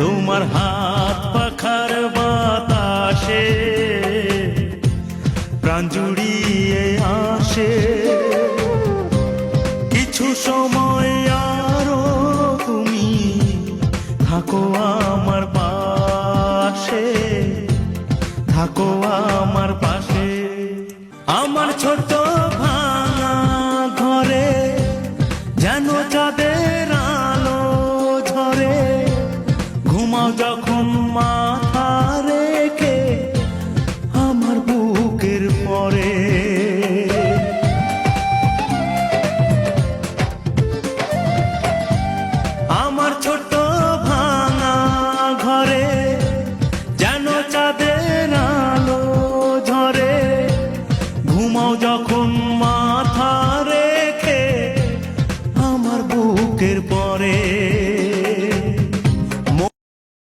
তোমার হাত পাখার বাতাসে, প্রাণ জুড়িয়ে আসে। কিছু সময় আরও তুমি থাকো আমার পাশে, থাকো আমার পাশে। আমার ছোট ভাঙা ঘরে যেন চাঁদের ঝুমা যখন মাথা রেখে আমার বুকের পরে। আমার ছোট ভাঙা ঘরে যেন চাঁদের আলো ঝরে। ঘুমাও যখন মাথা রেখে আমার বুকের পরে।